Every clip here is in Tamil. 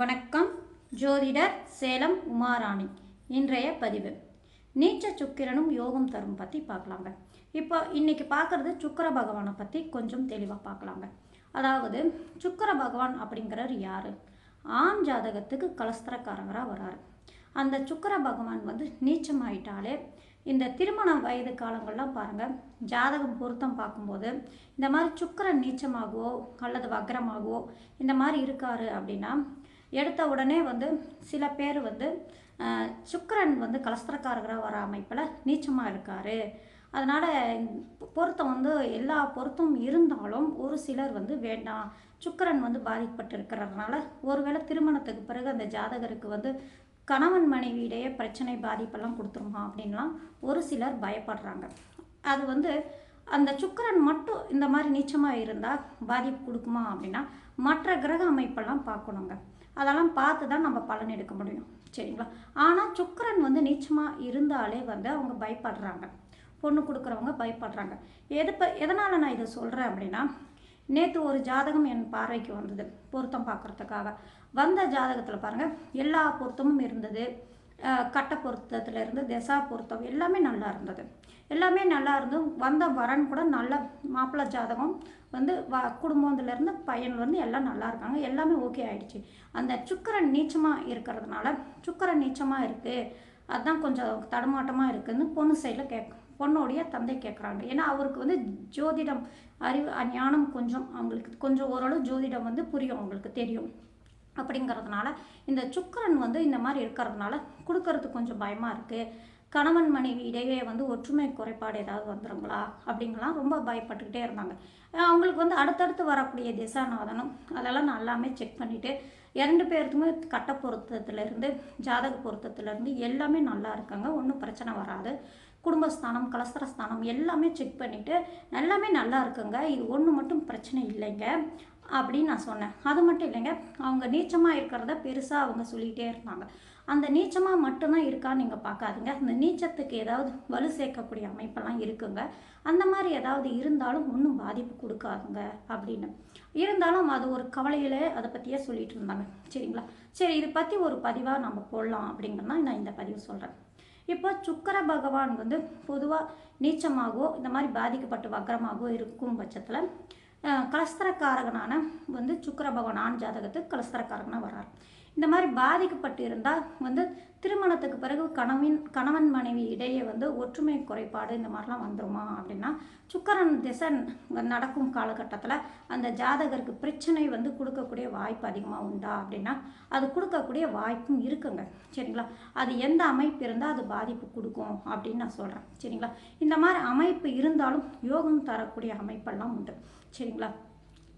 வணக்கம். ஜோதிடர் சேலம் உமாராணி. இன்றைய பதிவு. நீச்ச சுக்கிரனும் யோகம் தரும் பற்றி பார்க்கலாங்க. இப்போ இன்னைக்கு பார்க்குறது சுக்கர பகவானை பற்றி கொஞ்சம் தெளிவாக பார்க்கலாங்க. அதாவது சுக்கிர பகவான் அப்படிங்கிறவர் யார்? ஆண் ஜாதகத்துக்கு கலஸ்திரக்காரங்கராக வராரு. அந்த சுக்கிர பகவான் வந்து நீச்சமாயிட்டாலே இந்த திருமண வயது காலங்கள்லாம் பாருங்கள் ஜாதகம் பொருத்தம் பார்க்கும்போது இந்த மாதிரி சுக்கிரன் நீச்சமாகவோ அல்லது வக்ரமாகவோ இந்த மாதிரி இருக்காரு அப்படின்னா எடுத்த உடனே வந்து சில பேர் வந்து சுக்கரன் சுக்கிரன் வந்து கலஸ்திரக்காரகராக வர அமைப்பில் நீச்சமாக இருக்கார். அதனால் பொருத்தம் வந்து எல்லா பொருத்தம் இருந்தாலும் ஒரு சிலர் வந்து வேண்டாம். சுக்கிரன் வந்து பாதிக்கப்பட்டு இருக்கிறதுனால ஒருவேளை திருமணத்துக்கு பிறகு அந்த ஜாதகருக்கு வந்து கணவன் மனைவியிடையே பிரச்சனை பாதிப்பெல்லாம் கொடுத்துருமா அப்படின்லாம் ஒரு சிலர் பயப்படுறாங்க. அது வந்து அந்த சுக்கிரன் மட்டும் இந்த மாதிரி நீச்சமாக இருந்தால் பாதிப்பு கொடுக்குமா அப்படின்னா மற்ற கிரக அமைப்பெல்லாம் பார்க்கணுங்க. அதெல்லாம் பார்த்து தான் நம்ம பலன் எடுக்க முடியும். சரிங்களா? ஆனால் சுக்கரன் வந்து நீச்சமாக இருந்தாலே வந்து அவங்க பயப்படுறாங்க. பொண்ணு கொடுக்குறவங்க பயப்படுறாங்க. எது இப்போ எதனால் நான் இதை சொல்கிறேன் அப்படின்னா நேற்று ஒரு ஜாதகம் என் பார்வைக்கு வந்தது பொருத்தம் பார்க்குறதுக்காக. வந்த ஜாதகத்தில் பாருங்கள் எல்லா பொருத்தமும் இருந்தது. கட்ட பொருத்தத்துலேருந்து திசா பொருத்தம் எல்லாமே நல்லா இருந்தது. எல்லாமே நல்லா இருந்தது வந்த வரன் கூட நல்ல மாப்பிள்ளை ஜாதகம் வந்து வ குடும்பத்துலேருந்து பையன் வந்து எல்லாம் நல்லா இருக்காங்க. எல்லாமே ஓகே ஆயிடுச்சு. அந்த சுக்கரன் நீச்சமாக இருக்கிறதுனால சுக்கரன் நீச்சமாக இருக்குது அதுதான் கொஞ்சம் தடுமாட்டமாக இருக்குதுன்னு பொண்ணு சைடில் கேட்க பொண்ணுடைய தந்தை கேட்குறாங்க ஏன்னா அவருக்கு வந்து ஜோதிடம் அறிவு ஞானம் கொஞ்சம் அவங்களுக்கு கொஞ்சம் ஓரளவு ஜோதிடம் வந்து புரியும் அவங்களுக்கு தெரியும். அப்படிங்கிறதுனால இந்த சுக்கரன் வந்து இந்த மாதிரி இருக்கிறதுனால கொடுக்கறதுக்கு கொஞ்சம் பயமாக இருக்குது கணவன் மனைவி இடையே வந்து ஒற்றுமை குறைபாடு ஏதாவது வந்துருங்களா? அப்படிங்கலாம் ரொம்ப பயப்பட்டுக்கிட்டே இருந்தாங்க. அவங்களுக்கு வந்து அடுத்தடுத்து வரக்கூடிய திசாநாதனம் அதெல்லாம் நான் எல்லாமே செக் பண்ணிவிட்டு இரண்டு பேருக்குமே கட்ட பொருத்தத்துலேருந்து ஜாதக பொருத்தத்துலேருந்து எல்லாமே நல்லா இருக்காங்க. ஒன்றும் பிரச்சனை வராது. குடும்பஸ்தானம் கலஸ்திரஸ்தானம் எல்லாமே செக் பண்ணிவிட்டு எல்லாமே நல்லா இருக்குங்க. இது ஒன்று மட்டும் பிரச்சனை இல்லைங்க. அப்படின்னு நான் சொன்னேன். அது மட்டும் இல்லைங்க அவங்க நீச்சமாக இருக்கிறத பெருசாக அவங்க சொல்லிகிட்டே இருந்தாங்க. அந்த நீச்சமாக மட்டும்தான் இருக்கான்னு நீங்கள் பார்க்காதீங்க. அந்த நீச்சத்துக்கு ஏதாவது வலு சேர்க்கக்கூடிய அமைப்பெல்லாம் இருக்குங்க. அந்த மாதிரி ஏதாவது இருந்தாலும் ஒன்றும் பாதிப்பு கொடுக்காதுங்க அப்படின்னு. இருந்தாலும் அது ஒரு கவலையிலே அதை பற்றியே சொல்லிட்டு இருந்தாங்க. சரிங்களா? சரி இதை பற்றி ஒரு பதிவாக நம்ம போடலாம் அப்படிங்கன்னா நான் இந்த பதிவு சொல்கிறேன் இப்போ சுக்கர பகவான் வந்து பொதுவாக நீச்சமாகவோ இந்த மாதிரி பாதிக்கப்பட்டு வக்கரமாகவோ இருக்கும் பட்சத்தில் கலஸ்தரக்காரகனான வந்து சுக்கர பகவான் ஆண் ஜாதகத்துக்கு கலஸ்தரக்காரகனாக வரார் இந்த மாதிரி பாதிக்கப்பட்டு இருந்தால் வந்து திருமணத்துக்கு பிறகு கணவன் கணவன் மனைவி இடையே வந்து ஒற்றுமை குறைபாடு இந்த மாதிரிலாம் வந்துருமா அப்படின்னா சுக்கரன் திசை நடக்கும் காலகட்டத்தில் அந்த ஜாதகருக்கு பிரச்சனை வந்து கொடுக்கக்கூடிய வாய்ப்பு அதிகமாக உண்டா அப்படின்னா அது கொடுக்கக்கூடிய வாய்ப்பும் இருக்குங்க. சரிங்களா? அது எந்த அமைப்பு இருந்தால் அது பாதிப்பு கொடுக்கும் அப்படின்னு நான் சொல்கிறேன் சரிங்களா? இந்த மாதிரி அமைப்பு இருந்தாலும் யோகம் தரக்கூடிய அமைப்பெல்லாம் உண்டு. சரிங்களா?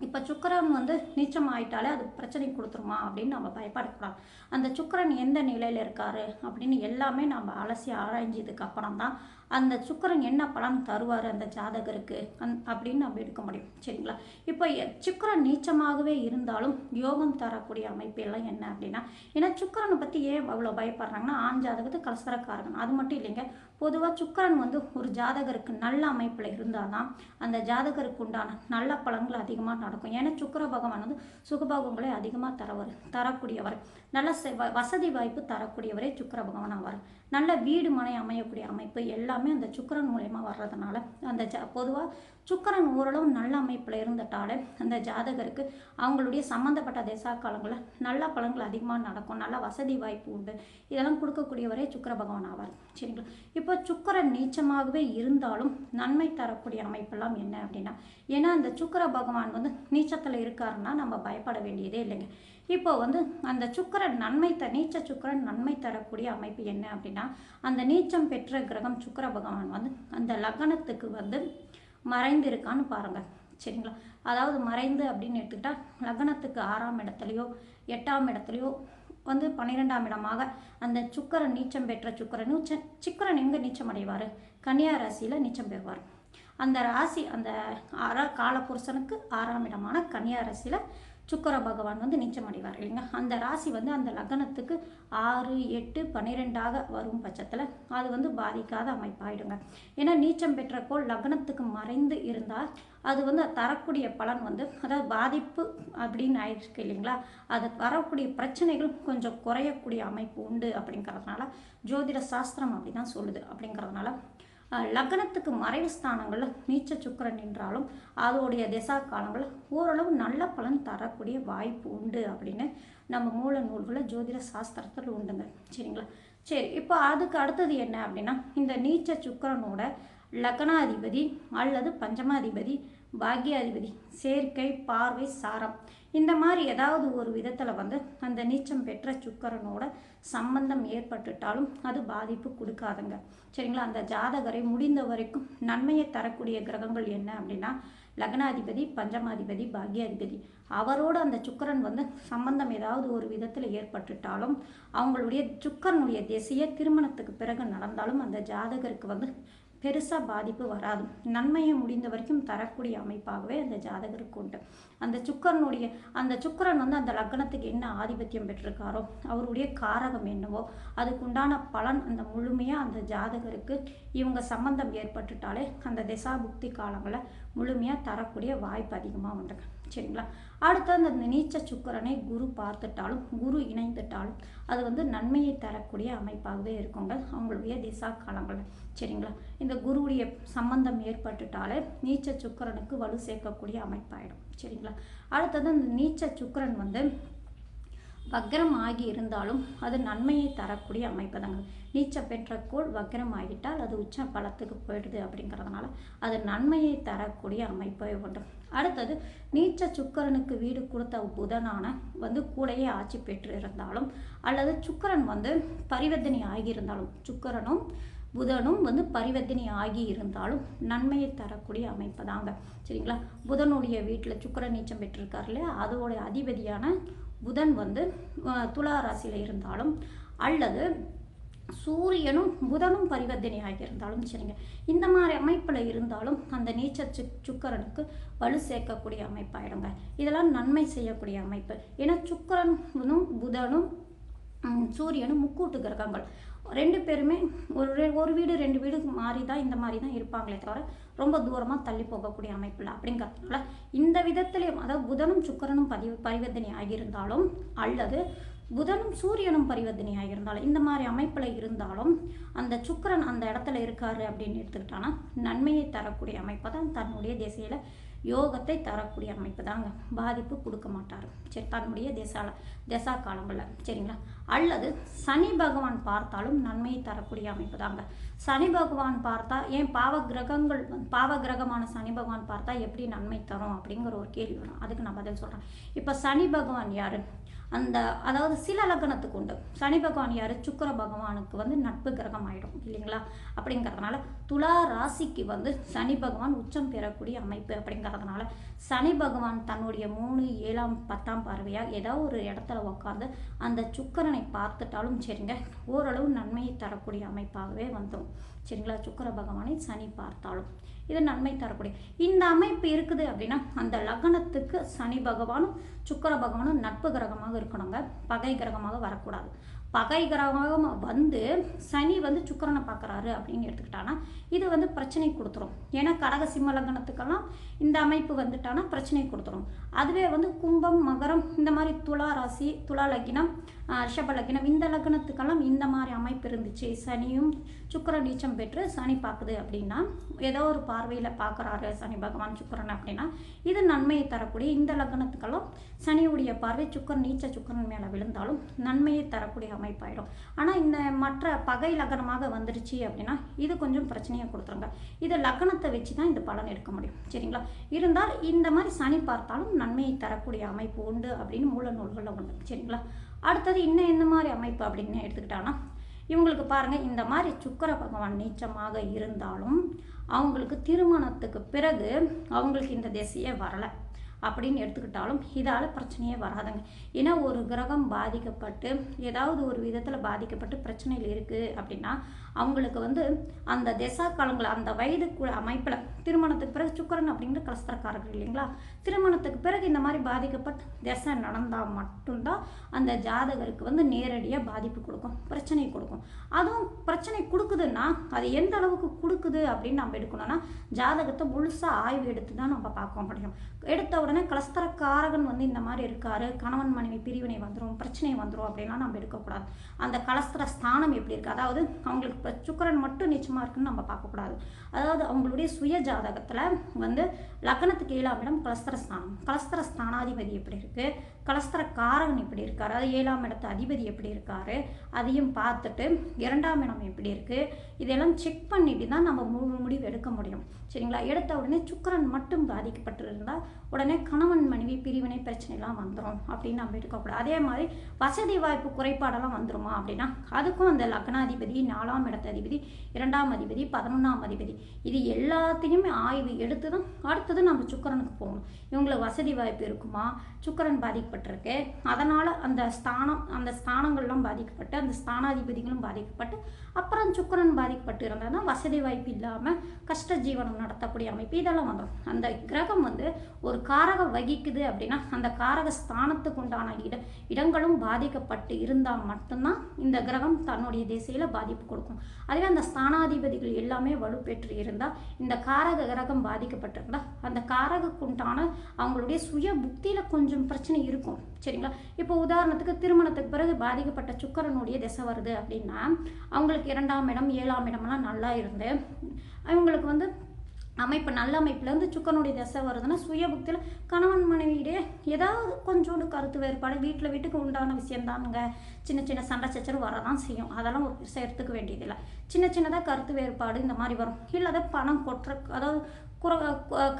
இப்போ சுக்கிரன் வந்து நீச்சம் ஆயிட்டாலே அது பிரச்சனை கொடுத்துருமா அப்படின்னு நம்ம பயப்படக்கூடாது. அந்த சுக்கரன் எந்த நிலையில் இருக்காரு அப்படின்னு எல்லாமே நம்ம அலசி ஆராய்ஞ்சதுக்கு அப்புறம் தான் அந்த சுக்கிரன் என்ன பலன் தருவார் அந்த ஜாதகருக்கு? அந் அப்படின்னு நம்ம எடுக்க முடியும். சரிங்களா? இப்போ சுக்கரன் நீச்சமாகவே இருந்தாலும் யோகம் தரக்கூடிய அமைப்பு எல்லாம் என்ன அப்படின்னா ஏன்னா சுக்கரனை பற்றி ஏன் அவ்வளோ பயப்படுறாங்கன்னா ஆண் ஜாதகத்து கலசரக்காரகன். அது மட்டும் இல்லைங்க. பொதுவாக சுக்கரன் வந்து ஒரு ஜாதகருக்கு நல்ல அமைப்பில் இருந்தால் தான் அந்த ஜாதகருக்கு உண்டான நல்ல பலன்கள் அதிகமாக நடக்கும். ஏன்னா சுக்கிர பகவான் வந்து சுகபோகங்களை அதிகமாக தரவர் தரக்கூடியவர். நல்ல வ- வசதி வாய்ப்பு தரக்கூடியவரே சுக்கிர பகவான் ஆவார். நல்ல வீடு மனை அமையக்கூடிய அமைப்பு எல்லாமே அந்த சுக்கிரன் மூலயமா வர்றதுனால அந்த ஜ பொதுவாக சுக்கிரன் ஓரளவு நல்ல அமைப்பில் இருந்துட்டாலே அந்த ஜாதகருக்கு அவங்களுடைய சம்மந்தப்பட்ட திசா காலங்களில் நல்ல பலன்கள் அதிகமாக நடக்கும் நல்ல வசதி வாய்ப்பு உண்டு. இதெல்லாம் கொடுக்கக்கூடியவரே சுக்கிர பகவான் ஆவார். சரிங்களா? இப்போ சுக்கரன் நீச்சமாகவே இருந்தாலும் நன்மை தரக்கூடிய அமைப்பெல்லாம் என்ன அப்படின்னா ஏன்னா அந்த சுக்கர பகவான் வந்து நீச்சத்தில் இருக்காருன்னா நம்ம பயப்பட வேண்டியதே இல்லைங்க. இப்போ வந்து அந்த சுக்கிரன் நன்மை த நீச்ச சுக்கிரன் நன்மை தரக்கூடிய அமைப்பு என்ன அப்படின்னா அந்த நீச்சம் பெற்ற கிரகம் சுக்கிர பகவான் வந்து அந்த லக்னத்துக்கு வந்து மறைந்து இருக்கான்னு பாருங்கள் சரிங்களா? அதாவது மறைந்து அப்படின்னு எடுத்துக்கிட்டால் லக்னத்துக்கு ஆறாம் இடத்துலையோ எட்டாம் இடத்துலையோ வந்து பன்னிரெண்டாம் இடமாக அந்த சுக்கிரன் நீச்சம் பெற்ற சுக்கரன் நீச்ச சுக்கிரன் எங்கே நீச்சம் அடைவார்? கன்னியா ராசியில் நீச்சம் பெறுவார். அந்த ராசி அந்த ஆறா காலபுருஷனுக்கு ஆறாம் இடமான கன்னியா ராசியில் சுக்கர பகவான் வந்து நீச்சம் அடைவார் இல்லைங்க அந்த ராசி வந்து அந்த லக்னத்துக்கு ஆறு எட்டு பன்னிரெண்டாக வரும் பட்சத்தில் அது வந்து பாதிக்காத அமைப்பாயிடுங்க. ஏன்னா நீச்சம் பெற்ற கோள் லக்னத்துக்கு மறைந்து இருந்தால் அது வந்து தரக்கூடிய பலன் வந்து அதாவது பாதிப்பு அப்படின்னு ஆயிடுச்சு இல்லைங்களா? அது வரக்கூடிய பிரச்சனைகள் கொஞ்சம் குறையக்கூடிய அமைப்பு உண்டு அப்படிங்கிறதுனால ஜோதிட சாஸ்திரம் அப்படி தான் சொல்லுது அப்படிங்கிறதுனால லக்னத்துக்கு மறைவு ஸ்தானங்களில் நீச்ச சுக்கிரன் நின்றாலும் அதோடைய திசா காலங்களில் ஓரளவு நல்ல பலன் தரக்கூடிய வாய்ப்பு உண்டு அப்படின்னு நம்ம மூல நூல்களில் ஜோதிட சாஸ்திரத்தில் உண்டுங்க. சரிங்களா? சரி இப்போ அதுக்கு அடுத்தது என்ன அப்படின்னா இந்த நீச்ச சுக்கிரனோட லக்னாதிபதி அல்லது பஞ்சமாதிபதி பாக்யாதிபதி சேர்க்கை பார்வை சாரம். இந்த மாதிரி ஏதாவது ஒரு விதத்தில் வந்து அந்த நீச்சம் பெற்ற சுக்கரனோட சம்பந்தம் ஏற்பட்டுட்டாலும் அது பாதிப்பு கொடுக்காதுங்க. சரிங்களா? அந்த ஜாதகரை முடிந்த வரைக்கும் நன்மையை தரக்கூடிய கிரகங்கள் என்ன அப்படின்னா லக்னாதிபதி பஞ்சமாதிபதி பாக்யாதிபதி. அவரோட அந்த சுக்கரன் வந்து சம்பந்தம் ஏதாவது ஒரு விதத்தில் ஏற்பட்டுட்டாலும் அவங்களுடைய சுக்கரனுடைய திசையை திருமணத்துக்கு பிறகு நடந்தாலும் அந்த ஜாதகருக்கு வந்து பெருசாக பாதிப்பு வராது. நன்மையை முடிந்த வரைக்கும் தரக்கூடிய அமைப்பாகவே அந்த ஜாதகருக்கு உண்டு. அந்த சுக்கரனுடைய அந்த சுக்கரன் வந்து அந்த லக்னத்துக்கு என்ன ஆதிபத்தியம் பெற்றிருக்காரோ அவருடைய காரகம் என்னவோ அதுக்குண்டான பலன் அந்த முழுமையாக அந்த ஜாதகருக்கு இவங்க சம்பந்தம் ஏற்பட்டுட்டாலே அந்த திசா புக்தி காலங்களில் முழுமையாக தரக்கூடிய வாய்ப்பு அதிகமாக உண்டுங்க சரிங்களா? அடுத்து அந்த நீச்ச சுக்கரனை குரு பார்த்துட்டாலும் குரு இணைந்துட்டாலும் அது வந்து நன்மையை தரக்கூடிய அமைப்பாகவே இருக்குங்க. அவங்களுடைய திசா காலங்கள். சரிங்களா? இந்த குருவுடைய சம்பந்தம் ஏற்பட்டுட்டாலே நீச்ச சுக்கரனுக்கு வலு சேர்க்கக்கூடிய அமைப்பாயிடும். சரிங்களா? அடுத்தது அந்த நீச்ச சுக்கரன் வந்து வக்ரம் ஆகி இருந்தாலும் அது நன்மையை தரக்கூடிய அமைப்பு தாங்க நீச்ச பெற்ற கோள் வக்ரம் ஆகிட்டால் அது உச்ச பலத்துக்கு போயிடுது அப்படிங்கிறதுனால அது நன்மையை தரக்கூடிய அமைப்பை உண்டு. அடுத்தது நீச்ச சுக்கரனுக்கு வீடு கொடுத்த புதனான வந்து கூடையே ஆட்சி பெற்று இருந்தாலும் அல்லது சுக்கரன் வந்து பரிவர்த்தனை ஆகியிருந்தாலும் சுக்கரனும் புதனும் வந்து பரிவர்த்தனை ஆகி இருந்தாலும் நன்மையை தரக்கூடிய அமைப்பு தாங்க. சரிங்களா? புதனுடைய வீட்டில் சுக்கர நீச்சம் பெற்றிருக்காரு இல்லையா? அதோடைய அதிபதியான புதன் வந்து துலா ராசியில் இருந்தாலும் அல்லது சூரியனும் புதனும் பரிவர்த்தனை ஆகியிருந்தாலும் சரிங்க. இந்த மாதிரி அமைப்பில் இருந்தாலும் அந்த நீச்ச சு சுக்கரனுக்கு வலு சேர்க்கக்கூடிய அமைப்பாயிடுங்க. இதெல்லாம் நன்மை செய்யக்கூடிய அமைப்பு. ஏன்னா சுக்கரனும் புதனும் சூரியனும் முக்கூட்டு கிரகங்கள். ரெண்டு பேருமே ஒரு ஒரு வீடு ரெண்டு வீடு மாறி தான் இந்த மாதிரி தான் இருப்பாங்களே தவிர ரொம்ப தூரமாக தள்ளி போகக்கூடிய அமைப்பில் அப்படிங்கிறதுனால இந்த விதத்திலையும் அதாவது புதனும் சுக்கிரனும் பரி பரிவர்த்தனை ஆகியிருந்தாலும் அல்லது புதனும் சூரியனும் பரிவர்த்தனையாக இருந்தாலும் இந்த மாதிரி அமைப்பில் இருந்தாலும் அந்த சுக்கரன் அந்த இடத்துல இருக்காரு அப்படின்னு எடுத்துக்கிட்டான்னா நன்மையை தரக்கூடிய அமைப்பை தான் தன்னுடைய திசையில் யோகத்தை தரக்கூடிய அமைப்பு தாங்க. பாதிப்பு கொடுக்க மாட்டார். சரி தன்னுடைய திசால திசா காலங்களில். சரிங்களா? அல்லது சனி பகவான் பார்த்தாலும் நன்மையை தரக்கூடிய அமைப்பு தாங்க. சனி பகவான் பார்த்தா ஏன் பாவ கிரகங்கள் பாவ கிரகமான சனி பகவான் பார்த்தா எப்படி நன்மை தரும் அப்படிங்கிற ஒரு கேள்வி வரும். அதுக்கு நான் பதில் சொல்கிறேன் இப்போ சனி பகவான் யாரு? அந்த அதாவது சில லக்னத்துக்கு உண்டு. சனி பகவான் யார்? சுக்கிர பகவானுக்கு வந்து நட்பு கிரகம் ஆயிடும் இல்லைங்களா? அப்படிங்கிறதுனால துலா ராசிக்கு வந்து சனி பகவான் உச்சம் பெறக்கூடிய அமைப்பு அப்படிங்கிறதுனால சனி பகவான் தன்னுடைய மூணு ஏழாம் பத்தாம் பார்வையாக ஏதோ ஒரு இடத்துல உட்காந்து அந்த சுக்கிரனை பார்த்துட்டாலும் சரிங்க ஓரளவு நன்மையை தரக்கூடிய அமைப்பாகவே வந்துடும் சரிங்களா? சுக்கிர பகவானை சனி பார்த்தாலும். இது நன்மை தரக்கூடிய. இந்த அமைப்பு இருக்குது அப்படின்னா அந்த லக்னத்துக்கு சனி பகவானும் சுக்கிர பகவானும் நட்பு கிரகமாக இருக்கணுங்க. பகை கிரகமாக வரக்கூடாது. பகை கிரகமாக வந்து சனி வந்து சுக்கிரனை பார்க்குறாரு அப்படின்னு எடுத்துக்கிட்டான்னா இது வந்து பிரச்சனை கொடுத்துரும். ஏன்னா கடக சிம்ம லக்னத்துக்கெல்லாம் இந்த அமைப்பு வந்துட்டானா பிரச்சனை கொடுத்துரும். அதுவே வந்து கும்பம் மகரம் இந்த மாதிரி துளா ராசி துளா லக்னம் ரிஷப லக்னம் இந்த லக்னத்துக்கெல்லாம் இந்த மாதிரி அமைப்பு இருந்துச்சு. சனியும் சுக்கர நீச்சம் பெற்று சனி பார்க்குது அப்படின்னா ஏதோ ஒரு பார்வையில் பார்க்குறாரு சனி பகவான் சுக்கரன் அப்படின்னா இது நன்மையை தரக்கூடிய இந்த லக்னத்துக்கெல்லாம் சனியுடைய பார்வை சுக்கரன் நீச்ச சுக்கரன் மேலே விழுந்தாலும் நன்மையை தரக்கூடிய அமைப்பாயிடும். ஆனால் இந்த மற்ற பகை லக்னமாக வந்துருச்சு அப்படின்னா இது கொஞ்சம் பிரச்சனையை கொடுத்துருங்க. இது லக்னத்தை வச்சு தான் இந்த பலன் எடுக்க முடியும். சரிங்களா? இருந்தால் இந்த மாதிரி சனி பார்த்தாலும் நன்மையை தரக்கூடிய அமைப்பு உண்டு அப்படின்னு மூல நூல்களில் உண்டு சரிங்களா? அடுத்தது இன்னும் என்ன மாதிரி அமைப்பு அப்படின்னு எடுத்துக்கிட்டாங்கன்னா இவங்களுக்கு பாருங்கள் இந்த மாதிரி சுக்கர பகவான் நீச்சமாக இருந்தாலும் அவங்களுக்கு திருமணத்துக்கு பிறகு அவங்களுக்கு இந்த திசையே வரலை அப்படின்னு எடுத்துக்கிட்டாலும் இதால் பிரச்சனையே வராதுங்க. ஏன்னா ஒரு கிரகம் பாதிக்கப்பட்டு ஏதாவது ஒரு விதத்தில் பாதிக்கப்பட்டு பிரச்சனையில் இருக்குது அப்படின்னா அவங்களுக்கு வந்து அந்த திசா காலங்கள் அந்த வயது அமைப்பில் திருமணத்துக்கு பிறகு சுக்கரன் அப்படிங்கிற கலஸ்தரக்காரர்கள் இல்லைங்களா? திருமணத்துக்கு பிறகு இந்த மாதிரி பாதிக்கப்பட்டு திசை நடந்தால் மட்டும்தான் அந்த ஜாதகருக்கு வந்து நேரடியாக பாதிப்பு கொடுக்கும் பிரச்சனை கொடுக்கும். அதுவும் பிரச்சனை கொடுக்குதுன்னா அது எந்த அளவுக்கு கொடுக்குது அப்படின்னு நம்ம எடுக்கணும்னா ஜாதகத்தை முழுசாக ஆய்வு எடுத்து தான் நம்ம பார்க்க முடியும். எடுத்த உடனே கலஸ்தரக்காரகன் வந்து இந்த மாதிரி இருக்காரு கணவன் மனைவி பிரிவினை வந்துடும் பிரச்சனை வந்துடும் அப்படின்லாம் நம்ம எடுக்கக்கூடாது. அந்த கலஸ்தர ஸ்தானம் எப்படி இருக்குது அதாவது அவங்களுக்கு இப்போ சுக்கரன் மட்டும் நிச்சயமாக இருக்குன்னு நம்ம பார்க்கக்கூடாது அதாவது அவங்களுடைய சுய ஜாதகத்தில் வந்து லக்னத்துக்கு ஏழாம் இடம் கலஸ்தர ஸ்தானம். கலஸ்தர ஸ்தானாதிபதி எப்படி இருக்குது கலஸ்தரக்காரகன் எப்படி இருக்கார்? அது ஏழாம் இடத்து அதிபதி எப்படி இருக்கார்? அதையும் பார்த்துட்டு இரண்டாம் இடம் எப்படி இருக்குது இதெல்லாம் செக் பண்ணிட்டு தான் நம்ம முழு முடிவு எடுக்க முடியும். சரிங்களா? எடுத்த உடனே சுக்கரன் மட்டும் பாதிக்கப்பட்டிருந்தால் உடனே கணவன் மனைவி பிரிவினை பிரச்சனைலாம் வந்துடும் அப்படின்னு நம்ம எடுக்கக்கூடாது அதே மாதிரி வசதி வாய்ப்பு குறைபாடெல்லாம் வந்துருமா அப்படின்னா அதுக்கும் அந்த லக்னாதிபதி நாலாம் இடத்து அதிபதி இரண்டாம் அதிபதி பதினொன்றாம் அதிபதி. இது எல்லாத்தையுமே ஆய்வு எடுத்து தான் அடுத்தது நம்ம சுக்கரனுக்கு போகணும். இவங்களுக்கு வசதி வாய்ப்பு இருக்குமா? சுக்கரன் பாதிக்கப்பட்டிருக்கு. அதனால் அந்த ஸ்தானம் அந்த ஸ்தானங்கள்லாம் பாதிக்கப்பட்டு அந்த ஸ்தானாதிபதிகளும் பாதிக்கப்பட்டு அப்புறம் சுக்கரன் பாதிக்கப்பட்டு இருந்தால் வசதி வாய்ப்பு இல்லாமல் கஷ்ட ஜீவனம் நடத்தக்கூடிய அமைப்பு இதெல்லாம் வந்துடும் அந்த கிரகம் வந்து ஒரு காரகம் வகிக்குது அப்படின்னா அந்த காரக ஸ்தானத்துக்கு உண்டான இட இடங்களும் பாதிக்கப்பட்டு இருந்தால் மட்டும்தான் இந்த கிரகம் தன்னுடைய திசையில் பாதிப்பு கொடுக்கும். அதுவே அந்த ஸ்தானாதிபதிகள் எல்லாமே வலுப்பெற்று இருந்தால் இந்த காரக கிரகம் பாதிக்கப்பட்டிருந்தால் அந்த காரகுக்குண்டான அவங்களுடைய சுய புக்தியில் கொஞ்சம் பிரச்சனை இருக்கும். சரிங்களா? இப்போ உதாரணத்துக்கு திருமணத்துக்கு பிறகு பாதிக்கப்பட்ட சுக்கரனுடைய திசை வருது அப்படின்னா அவங்களுக்கு இரண்டாம் இடம் ஏழாம் இடமெல்லாம் நல்லா இருந்து அவங்களுக்கு வந்து அமைப்பு நல்ல அமைப்புலேருந்து சுக்கனுடைய திசை வருதுன்னா சுய புக்தியில் கணவன் மனைவியிடையே ஏதாவது கொஞ்சோண்டு கருத்து வேறுபாடு வீட்டில் வீட்டுக்கு உண்டான விஷயம்தானுங்க சின்ன சின்ன சண்டை சச்சரவு வரதான் செய்யும். அதெல்லாம் ஒரு பெருசாக எடுத்துக்க வேண்டியதில்லை. சின்ன சின்னதாக கருத்து வேறுபாடு இந்த மாதிரி வரும். இல்லாத பணம் கொட்டுற அதாவது குற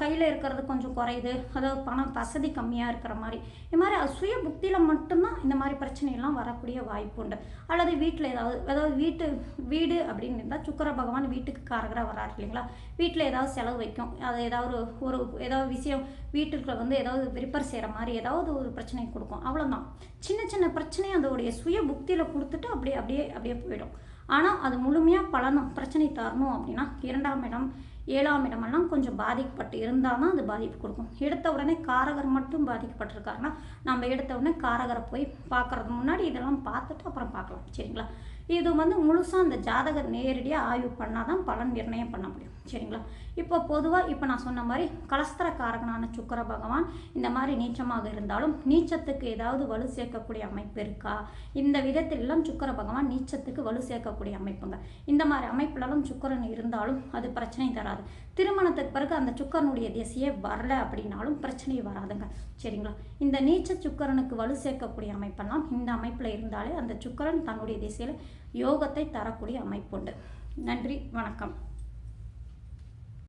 கையில் இருக்கிறது கொஞ்சம் குறையுது. அதாவது பணம் வசதி கம்மியாக இருக்கிற மாதிரி. இது மாதிரி சுய புக்தியில் மட்டும்தான் இந்த மாதிரி பிரச்சனையெல்லாம் வரக்கூடிய வாய்ப்பு உண்டு. அல்லது வீட்டில் ஏதாவது அதாவது வீட்டு வீடு அப்படின்னு இருந்தால் சுக்கர பகவான் வீட்டுக்கு காரகராக வராரு இல்லைங்களா? வீட்டில் ஏதாவது செலவு வைக்கும். அது ஏதாவது ஒரு ஏதாவது விஷயம் வீட்டுக்குள்ள வந்து ஏதாவது ரிப்பேர் செய்கிற மாதிரி ஏதாவது ஒரு பிரச்சனை கொடுக்கும். அவ்வளோதான் சின்ன சின்ன பிரச்சனையை அதோடைய சுய புக்தியில் கொடுத்துட்டு அப்படியே அப்படியே அப்படியே போயிடும். ஆனால் அது முழுமையாக பலனும் பிரச்சனை தரணும் அப்படின்னா இரண்டாம் இடம் ஏழாம் இடமெல்லாம் கொஞ்சம் பாதிக்கப்பட்டு இருந்தால் தான் அது பாதிப்பு கொடுக்கும். எடுத்த உடனே காரகர் மட்டும் பாதிக்கப்பட்டிருக்காருன்னா நம்ம எடுத்த உடனே காரகரை போய் பார்க்கறது முன்னாடி இதெல்லாம் பார்த்துட்டு அப்புறம் பார்க்கலாம். சரிங்களா? இது வந்து முழுசாக அந்த ஜாதகர் நேரடியாக ஆய்வு பண்ணால் தான் பலன் நிர்ணயம் பண்ண முடியும். சரிங்களா? இப்போ பொதுவாக இப்போ நான் சொன்ன மாதிரி கலஸ்தரக்காரகனான சுக்கர பகவான் இந்த மாதிரி நீச்சமாக இருந்தாலும் நீச்சத்துக்கு ஏதாவது வலு சேர்க்கக்கூடிய அமைப்பு இருக்கா? இந்த விதத்திலெல்லாம் சுக்கர பகவான் நீச்சத்துக்கு வலு சேர்க்கக்கூடிய அமைப்புங்க. இந்த மாதிரி அமைப்புலலாம் சுக்கரன் இருந்தாலும் அது பிரச்சனை தராது. திருமணத்துக்கு பிறகு அந்த சுக்கரனுடைய திசையே வரல அப்படின்னாலும் பிரச்சனையே வராதுங்க. சரிங்களா? இந்த நீச்ச சுக்கரனுக்கு வலு சேர்க்கக்கூடிய அமைப்பெல்லாம் இந்த அமைப்பில் இருந்தாலே அந்த சுக்கரன் தன்னுடைய திசையில் யோகத்தை தரக்கூடிய அமைப்புண்டு. நன்றி வணக்கம்.